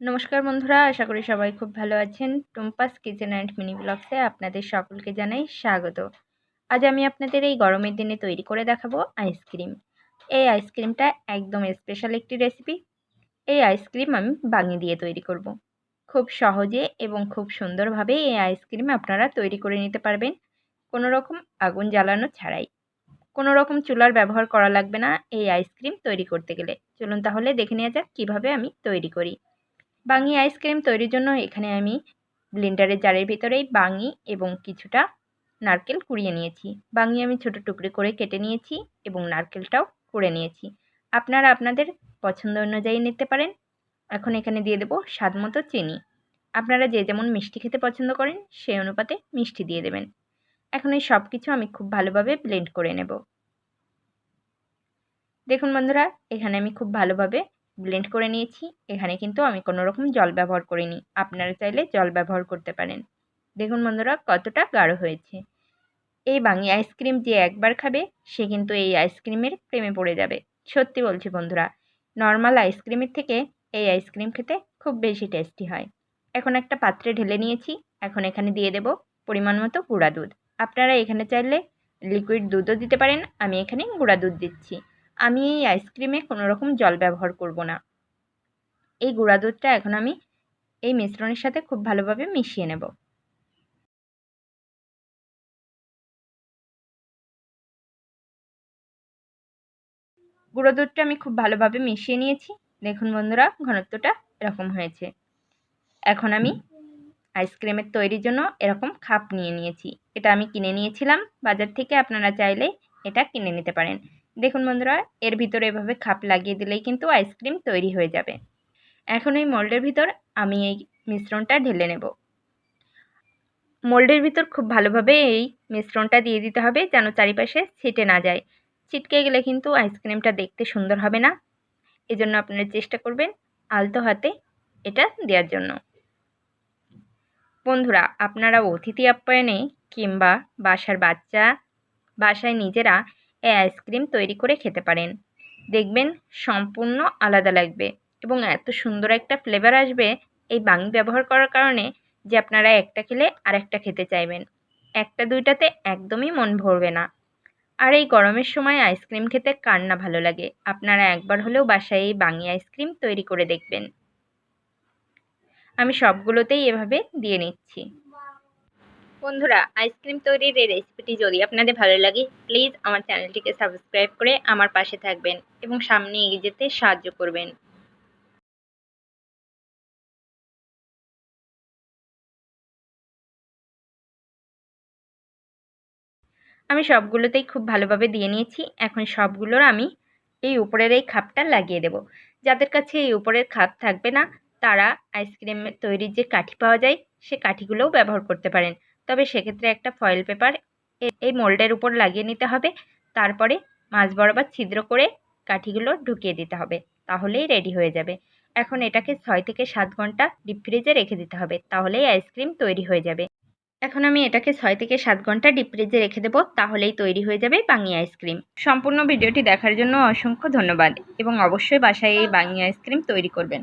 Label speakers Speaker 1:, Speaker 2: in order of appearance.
Speaker 1: নমস্কার বন্ধুরা, আশা করি সবাই খুব ভালো আছেন। টুম্পাস কিচেন অ্যান্ড মিনি ব্লগসে আপনাদের সকলকে জানাই স্বাগত। আজ আমি আপনাদের এই গরমের দিনে তৈরি করে দেখাবো আইসক্রিম। এই আইসক্রিমটা একদম স্পেশাল একটি রেসিপি এই আইসক্রিম আমি বাঙি দিয়ে তৈরি করব। খুব সহজে এবং খুব সুন্দরভাবে এই আইসক্রিম আপনারা তৈরি করে নিতে পারবেন। কোনো রকম আগুন জ্বালানো ছাড়াই। কোনো রকম চুলার ব্যবহার করা লাগবে না এই আইসক্রিম তৈরি করতে গেলে। চলুন তাহলে দেখে নেওয়া যাক কীভাবে আমি তৈরি করি। বাঙি আইসক্রিম তৈরির জন্য এখানে আমি ব্লেন্ডারের জারের ভিতরেই বাঙি এবং কিছুটা নারকেল কুড়িয়ে নিয়েছি। বাঙি আমি ছোট টুকরো করে কেটে নিয়েছি এবং নারকেলটাও কুড়ে নিয়েছি। আপনারা আপনাদের পছন্দ অনুযায়ী নিতে পারেন। এখন এখানে দিয়ে দেবো স্বাদ মতো চিনি। আপনারা যে যেমন মিষ্টি খেতে পছন্দ করেন, সেই অনুপাতে মিষ্টি দিয়ে দেবেন। এখন এই সব কিছু আমি খুব ভালোভাবে ব্লেন্ড করে নেব। দেখুন বন্ধুরা, এখানে আমি খুব ভালোভাবে ব্লেন্ড করে নিয়েছি। এখানে কিন্তু আমি কোনো রকম জল ব্যবহার করিনি। আপনারা চাইলে জল ব্যবহার করতে পারেন। দেখুন বন্ধুরা, কতটা গাঢ় হয়েছে। এই বাঙি আইসক্রিম যে একবার খাবে, সে কিন্তু এই আইসক্রিমের প্রেমে পড়ে যাবে। সত্যি বলছি বন্ধুরা নর্মাল আইসক্রিমের থেকে এই আইসক্রিম খেতে খুব বেশি টেস্টি হয়। এখন একটা পাত্রে ঢেলে নিয়েছি। এখন এখানে দিয়ে দেব পরিমাণ মতো গুঁড়া দুধ। আপনারা এখানে চাইলে লিকুইড দুধও দিতে পারেন। আমি এখানে গুঁড়া দুধ দিচ্ছি। আমি এই আইসক্রিমে কোনো রকম জল ব্যবহার করব না। এই গুঁড়া দুধটা এখন আমি এই মিশ্রণের সাথে খুব ভালোভাবে মিশিয়ে নেব। গুঁড়ো দুধটা আমি খুব ভালোভাবে মিশিয়ে নিয়েছি। দেখুন বন্ধুরা, ঘনত্বটা এরকম হয়েছে। এখন আমি আইসক্রিমের তৈরির জন্য এরকম খাপ নিয়ে নিয়েছি। এটা আমি কিনে নিয়েছিলাম। বাজার থেকে আপনারা চাইলে এটা কিনে নিতে পারেন। দেখুন বন্ধুরা, এর ভিতরে এভাবে খাপ লাগিয়ে দিলেই কিন্তু আইসক্রিম তৈরি হয়ে যাবে। এখন এই মোল্ডের ভিতর আমি এই মিশ্রণটা ঢেলে নেব। মোল্ডের ভিতর খুব ভালোভাবে এই মিশ্রণটা দিয়ে দিতে হবে যেন চারিপাশে ছিটে না যায়। ছিটকে গেলে কিন্তু আইসক্রিমটা দেখতে সুন্দর হবে না। এজন্য আপনারা চেষ্টা করবেন আলতো হাতে এটা দেওয়ার জন্য। বন্ধুরা, আপনারা অতিথি আপ্যায়নে কিংবা বাসার বাচ্চা, বাসায় নিজেরা এই আইসক্রিম তৈরি করে খেতে পারেন। দেখবেন সম্পূর্ণ আলাদা লাগবে এবং এত সুন্দর একটা ফ্লেভার আসবে এই বাঙি ব্যবহার করার কারণে যে আপনারা একটা খেলে আর একটা খেতে চাইবেন। একটা দুইটাতে একদমই মন ভরবে না। আর এই গরমের সময় আইসক্রিম খেতে কার না ভালো লাগে? আপনারা একবার হলেও বাসায় এই বাঙি আইসক্রিম তৈরি করে দেখবেন। আমি সবগুলোতেই এভাবে দিয়ে নিচ্ছি। বন্ধুরা, আইসক্রিম তৈরির এই রেসিপিটি যদি আপনাদের ভালো লাগে প্লিজ আমার চ্যানেলটিকে সাবস্ক্রাইব করে আমার পাশে থাকবেন এবং সামনে এগিয়ে যেতে সাহায্য করবেন। আমি সবগুলোতেই খুব ভালোভাবে দিয়ে নিয়েছি। এখন সবগুলোর আমি এই উপরের এই খাপটা লাগিয়ে দেব। যাদের কাছে এই উপরের খাপ থাকবে না, তারা আইসক্রিম তৈরির যে কাঠি পাওয়া যায়, সে কাঠিগুলোও ব্যবহার করতে পারেন। তবে সেক্ষেত্রে একটা ফয়েল পেপার এই মোল্ডের উপর লাগিয়ে নিতে হবে। তারপরে মাছ বরাবর ছিদ্র করে কাঠিগুলো ঢুকিয়ে দিতে হবে। তাহলেই রেডি হয়ে যাবে। এখন এটাকে ছয় থেকে সাত ঘণ্টা ডিপ ফ্রিজে রেখে দিতে হবে। তাহলেই আইসক্রিম তৈরি হয়ে যাবে। এখন আমি এটাকে ছয় থেকে সাত ঘণ্টা ডিপ ফ্রিজে রেখে দেবো। তাহলেই তৈরি হয়ে যাবে বাঙি আইসক্রিম সম্পূর্ণ ভিডিওটি দেখার জন্য অসংখ্য ধন্যবাদ এবং অবশ্যই বাসায় এই বাঙি আইসক্রিম তৈরি করবেন।